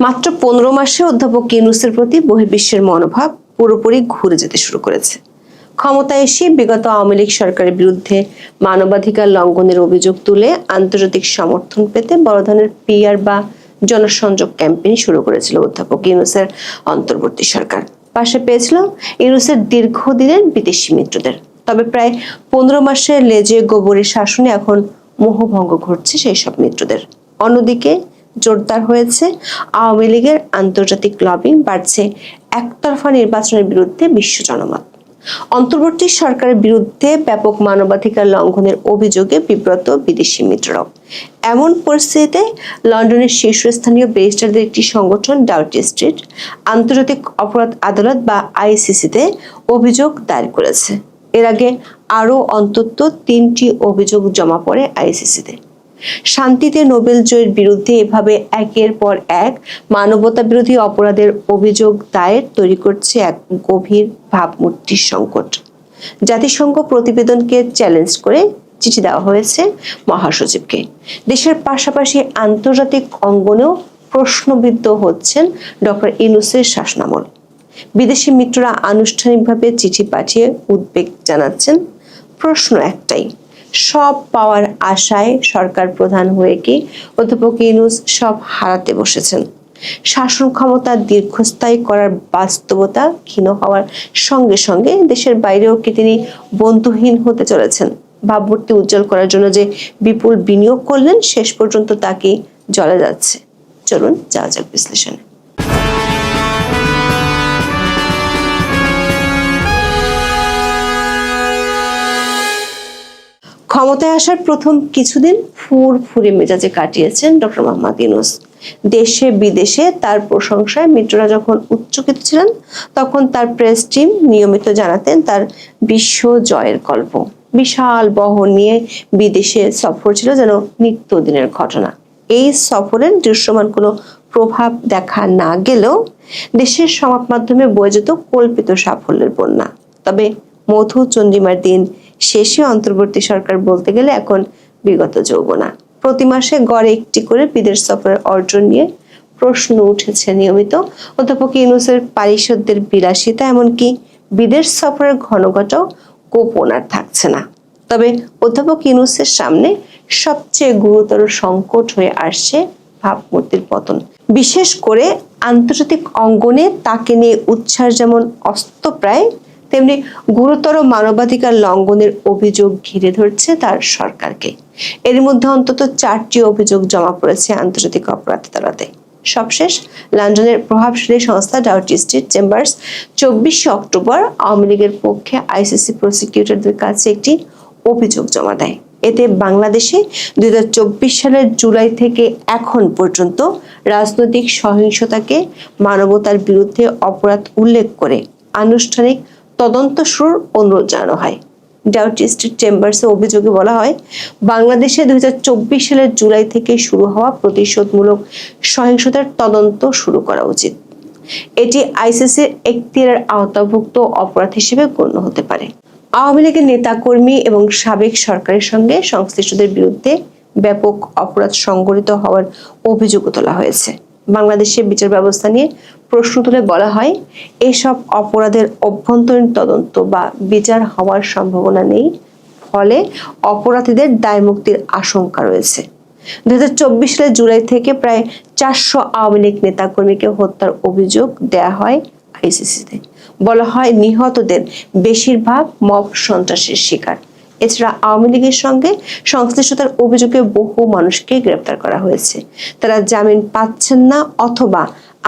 মাত্র পনেরো মাসে অধ্যাপক ইউনুসের প্রতি বহির্বিশ্বের মনোভাব পুরোপুরি ঘুরে যেতে শুরু করেছে। ক্ষমতায় এসে বিগত আওয়ামী লীগ সরকারের বিরুদ্ধে মানবাধিকার লঙ্ঘনের অভিযোগ তুলে আন্তর্জাতিক সমর্থন পেতে বড় ধরনের পিআর বা জনসংযোগ ক্যাম্পেইন শুরু করেছিল অধ্যাপক ইউনুসের অন্তর্বর্তী সরকার। পাশে পেয়েছিল ইউনুসের দীর্ঘদিনের বিদেশি মিত্রদের। তবে প্রায় পনেরো মাসের লেজে গোবরের শাসনে এখন মোহভঙ্গ ঘটছে সেই সব মিত্রদের। অন্যদিকে জোরদার হয়েছে। আওয়ামী লীগের আন্তর্জাতিক লবিং বাড়ছে। একতরফা নির্বাচনের বিরুদ্ধে বিশ্ব জনমত। অন্তর্বর্তী সরকারের বিরুদ্ধে ব্যাপক মানবাধিকার লঙ্ঘনের অভিযোগে বিব্রত বিদেশি মিত্ররাও। এমন পরিস্থিতিতে লন্ডনের শীর্ষস্থানীয় ব্যারিস্টারদের একটি সংগঠন, ডাউটি স্ট্রিট, আন্তর্জাতিক অপরাধ আদালত বা আইসিসিতে অভিযোগ দায়ের করেছে। এর আগে আরও অন্তত তিনটি অভিযোগ জমা পড়ে আইসিসিতে। শান্তিতে নোবেল জয়ের বিরুদ্ধে এভাবে একের পর এক মানবতা বিরোধী অপরাধের অভিযোগ দায়ের তৈরি করছে এক গভীর ভাবমূর্তির সংকট। জাতিসংঘ প্রতিবেদনকে চ্যালেঞ্জ করে চিঠি দেওয়া হয়েছে মহাসচিবকে। দেশের পাশাপাশি আন্তর্জাতিক অঙ্গনেও প্রশ্নবিদ্ধ হচ্ছেন ডক্টর ইনুসের শাসনামল। বিদেশি মিত্ররা আনুষ্ঠানিকভাবে চিঠি পাঠিয়ে উদ্বেগ জানাচ্ছেন। প্রশ্ন একটাই সব পাওয়ার আশায় সরকার প্রধান হয়ে কি অধ্যাপক ইউনুস সব হারাতে বসেছেন। শাসন ক্ষমতা দীর্ঘস্থায়ী করার বাস্তবতা ক্ষীণ হওয়ার সঙ্গে সঙ্গে দেশের বাইরেও কি তিনি বন্ধুহীন হতে চলেছেন? ভাবমূর্তি উজ্জ্বল করার জন্য যে বিপুল বিনিয়োগ করলেন, শেষ পর্যন্ত তাকে জলে যাচ্ছে? চলুন যাওয়া যাক বিশ্লেষণে। ক্ষমতায় আসার প্রথম কিছুদিন ফুর ফুরে মেজাজে কাটিয়েছেন ডক্টর মোহাম্মদ ইউনুস। দেশে বিদেশে তার প্রশংসায় মিত্ররা যখন উচ্চকিত ছিলেন, তখন তার প্রেস টিম নিয়মিত জানাতেন তার বিশ্ব জয়ের গল্প। বিশাল বহর নিয়ে বিদেশে সফর ছিল যেন নিত্যদিনের ঘটনা। এই সফরের দৃশ্যমান কোনো প্রভাব দেখা না গেলেও দেশের সংবাদ মাধ্যমে বয়ে যেত কল্পিত সাফল্যের বন্যা। তবে মধু চন্দ্রিমার দিন শেষে অন্তর্বর্তী সরকার বলতে গেলে এখন বিগত যৌবনা। প্রতি মাসে গড়ে একটি করে বিদেশ সফরের অর্জন নিয়ে প্রশ্ন উঠেছে নিয়মিত। অধ্যাপক ইউনুসের পারিষদদের বিলাসিতা এমনকি বিদেশ সফরের ঘনঘটাও গোপন আর থাকছে না। তবে অধ্যাপক ইউনুসের সামনে সবচেয়ে গুরুতর সংকট হয়ে আসছে ভাবমূর্তির পতন। বিশেষ করে আন্তর্জাতিক অঙ্গনে তাকে নিয়ে উচ্ছ্বাস যেমন অস্তপ্রায় তেমনি গুরুতর মানবাধিকার লঙ্ঘনের অভিযোগ ঘিরে ধরছে তার সরকারকে। এর মধ্যে অন্তত চারটি অভিযোগ জমা পড়েছে আন্তর্জাতিক অপরাধ আদালতে। সবশেষ, লন্ডনের প্রভাবশালী সংস্থা ডাউটি স্ট্রিট চেম্বার্স চব্বিশে অক্টোবর আওয়ামী লীগের পক্ষে আইসিসি প্রসিকিউটরদের কাছে একটি অভিযোগ জমা দেয়। এতে বাংলাদেশে দুই হাজার চব্বিশ সালের জুলাই থেকে এখন পর্যন্ত রাজনৈতিক সহিংসতাকে, মানবতার বিরুদ্ধে অপরাধ উল্লেখ করে আনুষ্ঠানিক তদন্ত শুরুর অনুরোধ জানানো হয়। ডাউটি স্ট্রিট চেম্বার্সে অভিযোগে বলা হয়, বাংলাদেশে দুই সালের জুলাই থেকে শুরু হওয়া প্রতিশোধমূলক সহিংসতার তদন্ত শুরু করা উচিত। এটি আইসিসির এখতিয়ারের আওতাভুক্ত অপরাধ হিসেবে গণ্য হতে পারে। আওয়ামী লীগের নেতাকর্মী এবং সাবেক সরকারের সঙ্গে সংশ্লিষ্টদের বিরুদ্ধে ব্যাপক অপরাধ সংগঠিত হওয়ার অভিযোগও তোলা হয়েছে। বাংলাদেশের বিচার ব্যবস্থা নিয়ে প্রশ্ন তুলে বলা হয়, এসব অপরাধের অভ্যন্তরীণ তদন্ত বা বিচার হওয়ার সম্ভাবনা নেই, ফলে অপরাধীদের দায় মুক্তির আশঙ্কা রয়েছে। দু হাজার চব্বিশ সালের জুলাই থেকে প্রায় চারশো আওয়ামী লীগ নেতাকর্মীকে হত্যার অভিযোগ দেয়া হয় আইসিসিতে। বলা হয়, নিহতদের বেশিরভাগ মব সন্ত্রাসের শিকার। এছাড়া আওয়ামী লীগের সঙ্গে সংশ্লিষ্টতার অভিযোগে বহু মানুষকে গ্রেপ্তার করা হয়েছে। তারা জামিন পাচ্ছেন না অথবা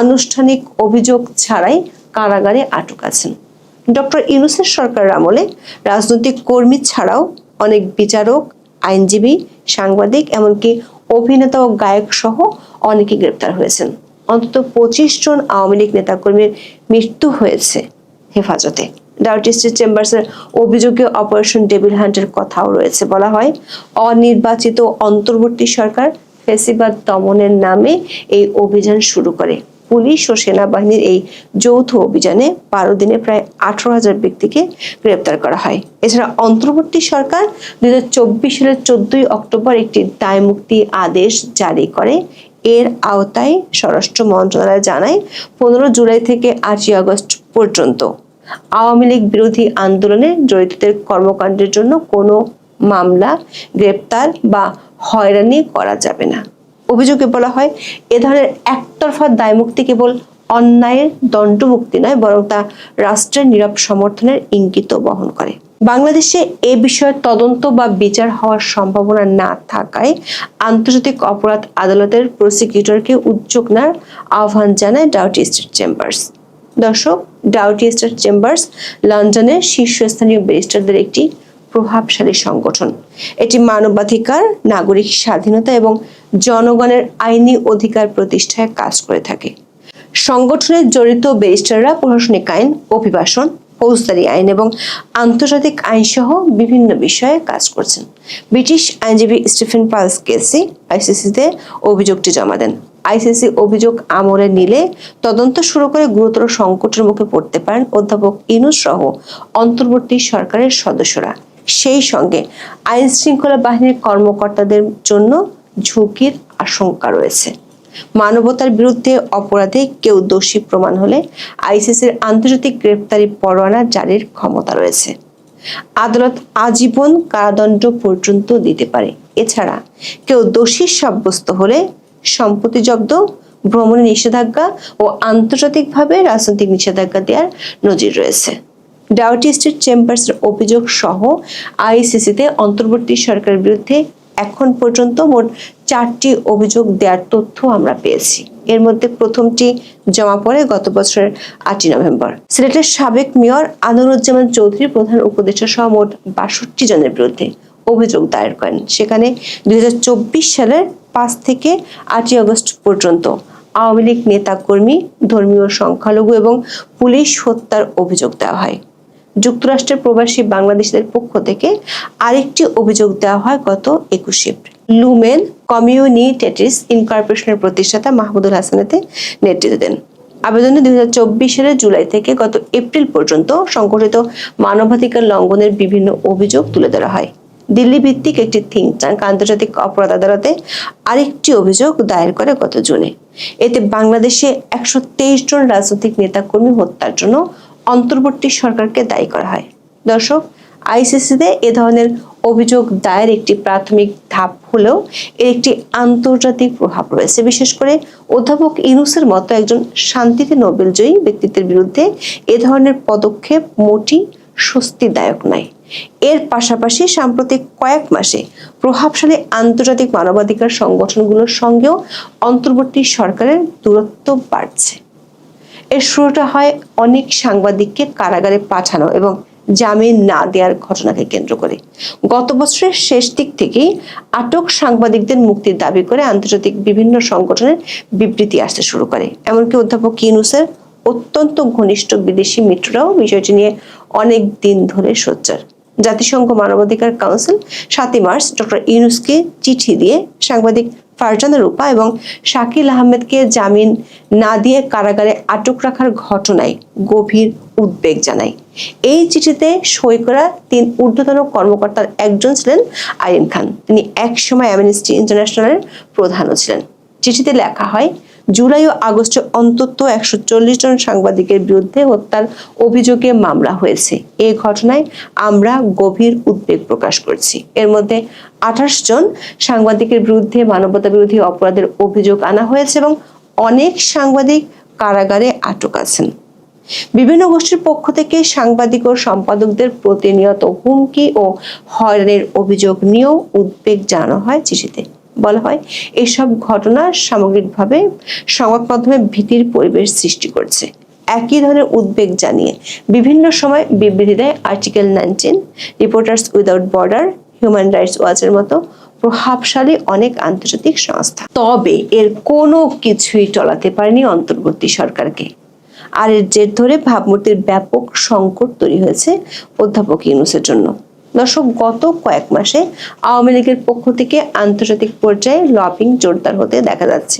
আনুষ্ঠানিক অভিযোগ ছাড়াই কারাগারে আটক আছেন। ডক্টর ইউনুসের সরকার আমলে রাজনৈতিক কর্মী ছাড়াও অনেক বিচারক, আইনজীবী, সাংবাদিক, এমনকি অভিনেতা ও গায়ক সহ অনেকে গ্রেপ্তার হয়েছেন। অন্তত পঁচিশ জন আওয়ামী লীগ নেতাকর্মীর মৃত্যু হয়েছে হেফাজতে। ডাউটিস্টের চেম্বার্সের অভিযোগে অপারেশন ডেভিল হান্টের কথাও রয়েছে বলা হয়। অনির্বাচিত অন্তর্বর্তী সরকার ফেসিবাদ দমনের নামে এই অভিযান শুরু করে। পুলিশ ও সেনাবাহিনীর এই যৌথ অভিযানে বারো দিনে প্রায় আঠারো হাজার ব্যক্তিকে গ্রেপ্তার করা হয়। এছাড়া অন্তর্বর্তী সরকার দুই হাজার চব্বিশ সালের চোদ্দই অক্টোবর একটি দায় মুক্তি আদেশ জারি করে। এর আওতায় স্বরাষ্ট্র মন্ত্রণালয় জানায়, পনেরো জুলাই থেকে আটই আগস্ট পর্যন্ত। আওয়ামী লীগ বিরোধী আন্দোলনে জড়িতদের কর্মকাণ্ডের জন্য কোনো মামলা, গ্রেপ্তার বা হয়রানি করা যাবে না। অভিযোগে বলা হয়, এ ধরনের একতরফা দায়মুক্তি কেবল অন্যায়ের দণ্ডমুক্তি নয়, বরং তা রাষ্ট্রের নীরব সমর্থনের ইঙ্গিত বহন করে। বাংলাদেশে এ বিষয়ে তদন্ত বা বিচার হওয়ার সম্ভাবনা না থাকায় আন্তর্জাতিক অপরাধ আদালতের প্রসিকিউটরকে উদ্যোগ নেওয়ার আহ্বান জানায় ডাউটি স্টেট চেম্বার্স। দর্শক, ডাউটি স্টেট চেম্বার্স লন্ডনের শীর্ষস্থানীয় ব্যারিস্টারদের একটি প্রভাবশালী সংগঠন। এটি মানবাধিকার, নাগরিক স্বাধীনতা এবং জনগণের আইনি অধিকার প্রতিষ্ঠায় কাজ করে থাকে। সংগঠনের জড়িত ব্যারিস্টাররা প্রশাসনিক আইন, অভিবাসন ফৌজদারি আইন এবং আন্তর্জাতিক আইনসহ বিভিন্ন বিষয়ে কাজ করছেন। ব্রিটিশ আইনজীবী স্টিফেন পালস কেসি আইসিসিতে অভিযোগটি জমা দেন। আইসিসি অভিযোগ আমলে নিলে তদন্ত শুরু করে গুরুতর সংকটের মুখে পড়তে পারেন অধ্যাপক ইনুস সহ অন্তর্বর্তী সরকারের সদস্যরা। সেই সঙ্গে আইন শৃঙ্খলা বাহিনীর কর্মকর্তাদের জন্য ঝুঁকির আশঙ্কা রয়েছে। মানবতার বিরুদ্ধে অপরাধে কেউ দোষী প্রমাণ হলে আইসিসির আন্তর্জাতিক গ্রেপ্তারি পরোয়ানা জারির ক্ষমতা রয়েছে। আদালত আজীবন কারাদণ্ড পর্যন্ত দিতে পারে। এছাড়া কেউ দোষী সাব্যস্ত হলে সম্পত্তি জব্দ, ভ্রমণে নিষেধাজ্ঞা ও আন্তর্জাতিকভাবে রাজনৈতিক নিষেধাজ্ঞা দেওয়ার নজির রয়েছে। ডাউটি স্টেট চেম্বার্সের অভিযোগ সহ আইসিসিতে অন্তর্বর্তী সরকারের বিরুদ্ধে এখন পর্যন্ত মোট চারটি অভিযোগ দেওয়ার তথ্য আমরা পেয়েছি। এর মধ্যে প্রথমটি জমা পড়ে গত বছরের আটই নভেম্বর। সিলেটের সাবেক মেয়র আনোয়ারুজ্জামান চৌধুরী প্রধান উপদেষ্টা সহ মোট বাষট্টি জনের বিরুদ্ধে অভিযোগ দায়ের করেন। সেখানে দুই হাজার চব্বিশ সালের পাঁচ থেকে আটই আগস্ট পর্যন্ত আওয়ামী লীগ নেতাকর্মী, ধর্মীয় সংখ্যালঘু এবং পুলিশ হত্যার অভিযোগ দেওয়া হয়। যুক্তরাষ্ট্রের প্রবাসী বাংলাদেশিদের পক্ষ থেকে আরেকটি অভিযোগ দেওয়া হয় গত একুশে লুমেন কমিউনিটেটিস ইনকর্পোরেশনের প্রতিষ্ঠাতা মাহমুদুল হাসানেতে নেতৃত্ব দেন। আবেদনে দুই হাজার চব্বিশ সালের জুলাই থেকে গত এপ্রিল পর্যন্ত সংগঠিত মানবাধিকার লঙ্ঘনের বিভিন্ন অভিযোগ তুলে ধরা হয়। দিল্লি ভিত্তিক একটি থিঙ্ক ট্যাঙ্ক আন্তর্জাতিক অপরাধ আদালতে আরেকটি অভিযোগ দায়ের করে গত জুনে। এতে বাংলাদেশে একশো তেইশ জন রাজনৈতিক নেতাকর্মী হত্যার জন্য অন্তর্বর্তী সরকারকে দায়ী করা হয়। দর্শক, আইসিসিতে এ ধরনের অভিযোগ দায়ের একটি প্রাথমিক ধাপ হলেও এর একটি আন্তর্জাতিক প্রভাব রয়েছে। বিশেষ করে অধ্যাপক ইনুসের মতো একজন শান্তিতে নোবেলজয়ী ব্যক্তিত্বের বিরুদ্ধে এ ধরনের পদক্ষেপ মোটি স্বস্তিদায়ক নয়। এর পাশাপাশি সাম্প্রতিক কয়েক মাসে প্রভাবশালী আন্তর্জাতিক মানবাধিকার সংগঠনগুলোর সঙ্গেও অন্তর্বর্তী সরকারের দূরত্ব বাড়ছে। এর শুরুটা হয় অনেক সাংবাদিককে কারাগারে পাঠানো এবং জামিন না দেওয়ার ঘটনাকে কেন্দ্র করে। গত বছরের শেষ দিক থেকেই আটক সাংবাদিকদের মুক্তির দাবি করে আন্তর্জাতিক বিভিন্ন সংগঠনের বিবৃতি আসতে শুরু করে। এমনকি অধ্যাপক ইউনুসের অত্যন্ত ঘনিষ্ঠ বিদেশি মিত্ররাও বিষয়টি নিয়ে অনেক দিন ধরে সোচ্চার। জাতিসংঘ মানবাধিকার কাউন্সিল সাতই মার্চ ডক্টর ইউনুসকে চিঠি দিয়ে সাংবাদিক ফারজানা রূপা এবং শাকিল আহমেদকে জামিন না দিয়ে কারাগারে আটক রাখার ঘটনায় গভীর উদ্বেগ জানায়। এই চিঠিতে সই করা তিন ঊর্ধ্বতন কর্মকর্তার একজন ছিলেন আইন খান। তিনি একসময় অ্যামনেস্টি ইন্টারন্যাশনালের প্রধানও ছিলেন। চিঠিতে লেখা হয় জুলাই ও আগস্টে অন্তত একশো চল্লিশ জন সাংবাদিকের বিরুদ্ধে হত্যার অভিযোগে মামলা হয়েছে। এই ঘটনায় আমরা গভীর উদ্বেগ প্রকাশ করছি। এর মধ্যে আঠাশ জন সাংবাদিকের বিরুদ্ধে মানবতা বিরোধী অপরাধের অভিযোগ আনা হয়েছে এবং অনেক সাংবাদিক কারাগারে আটক আছেন। বিভিন্ন গোষ্ঠীর পক্ষ থেকে সাংবাদিক ও সম্পাদকদের প্রতিনিয়ত হুমকি ও হয়রানির অভিযোগ নিয়েও উদ্বেগ জানানো হয় চিঠিতে। বলা হয়, এসব ঘটনা সামগ্রিকভাবে সংবাদ মাধ্যমে ভীতির পরিবেশ সৃষ্টি করছে। একই ধরনের উদ্বেগ জানিয়ে বিভিন্ন সময় বিবৃতি দেয় article nineteen reporters without border human rights ওয়াচের মতো প্রভাবশালী অনেক আন্তর্জাতিক সংস্থা। তবে এর কোনো কিছুই টলাতে পারেনি অন্তর্বর্তী সরকারকে। আর এর জের ধরে ভাবমূর্তির ব্যাপক সংকট তৈরি হয়েছে অধ্যাপক ইউনুসের জন্য। দর্শক, গত কয়েক মাসে আওয়ামী লীগের পক্ষ থেকে আন্তর্জাতিক পর্যায়ে লবিং জোরদার হতে দেখা যাচ্ছে।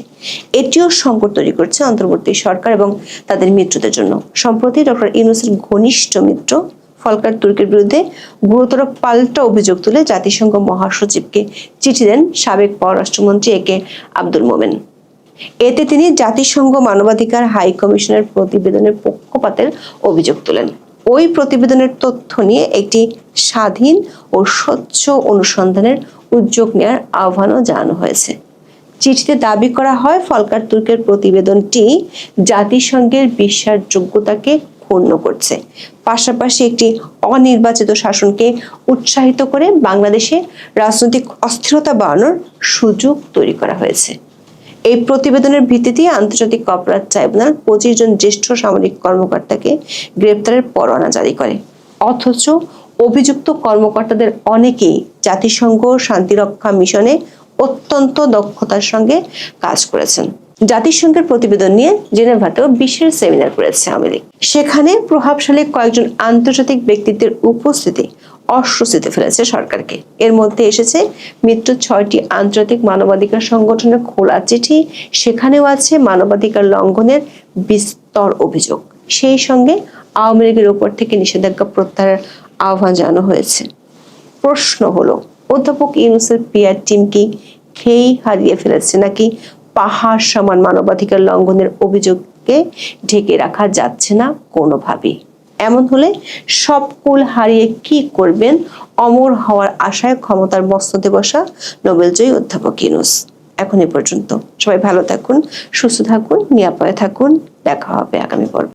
এটিও সংকট তৈরি করছে অন্তর্বর্তী সরকার এবং তাদের মিত্রদের জন্য। সম্প্রতি ডক্টর ইউনুসের ঘনিষ্ঠ মিত্র ফলকার তুর্কের বিরুদ্ধে গুরুতর পাল্টা অভিযোগ তুলে জাতিসংঘ মহাসচিবকে চিঠি দেন সাবেক পররাষ্ট্রমন্ত্রী এ কে আব্দুল মোমেন। এতে তিনি জাতিসংঘ মানবাধিকার হাই কমিশনের প্রতিবেদনের পক্ষপাতের অভিযোগ তোলেন। ওই প্রতিবেদনের তথ্য নিয়ে একটি স্বাধীন ও স্বচ্ছ অনুসন্ধানের উদ্যোগ নেওয়ার আহ্বানও জানানো হয়েছে। চিঠিতে দাবি করা হয়, ফলকার তুর্কের প্রতিবেদনটি জাতিসংঘের বিশ্বাসযোগ্যতাকে ক্ষুণ্ণ করছে। পাশাপাশি একটি অনির্বাচিত শাসনকে উৎসাহিত করে বাংলাদেশে রাজনৈতিক অস্থিরতা বাড়ানোর সুযোগ তৈরি করা হয়েছে। এই প্রতিবেদনের ভিত্তিতে আন্তর্জাতিক অপরাধ ট্রাইব্যুনাল পঁচিশ জন জ্যেষ্ঠ সামরিক কর্মকর্তাকে গ্রেপ্তারের পরোয়ানা জারি করে। অথচ অভিযুক্ত কর্মকর্তাদের অনেকেই জাতিসংঘ শান্তিরক্ষা মিশনে অত্যন্ত দক্ষতার সঙ্গে কাজ করেছেন। জাতিসংঘের প্রতিবেদন নিয়ে জেনেভাতেও বিশেষ সেমিনার করেছে আওয়ামী সেখানে প্রভাবশালী কয়েকজন আন্তর্জাতিক ব্যক্তিত্বের উপস্থিতি অস্বস্তিতে ফেলেছে সরকারকে। এর মধ্যে এসেছে মিত্র ছয়টি আন্তর্জাতিক মানবাধিকার সংগঠনের খোলা চিঠি, সেখানেও আছে মানবাধিকার লঙ্ঘনের বিস্তর অভিযোগ। সেই সঙ্গে আওয়ামী লীগের উপর থেকে নিষেধাজ্ঞা প্রত্যাহারের আহ্বান জানানো হয়েছে। প্রশ্ন হলো, অধ্যাপক ইউনুসের পিয়ার টিম কি খেই হারিয়ে ফেলেছে নাকি পাহাড় সমান মানবাধিকার লঙ্ঘনের অভিযোগকে ঢেকে রাখা যাচ্ছে না কোনোভাবেই এমন হলে সব কুল হারিয়ে কি করবেন? অমর হওয়ার আশায় ক্ষমতার মস্তদে বসা নোবেলজয়ী অধ্যাপক ইনুস এখন এ পর্যন্ত। সবাই ভালো থাকুন, সুস্থ থাকুন, নিরাপদে থাকুন। দেখা হবে আগামী পর্ব।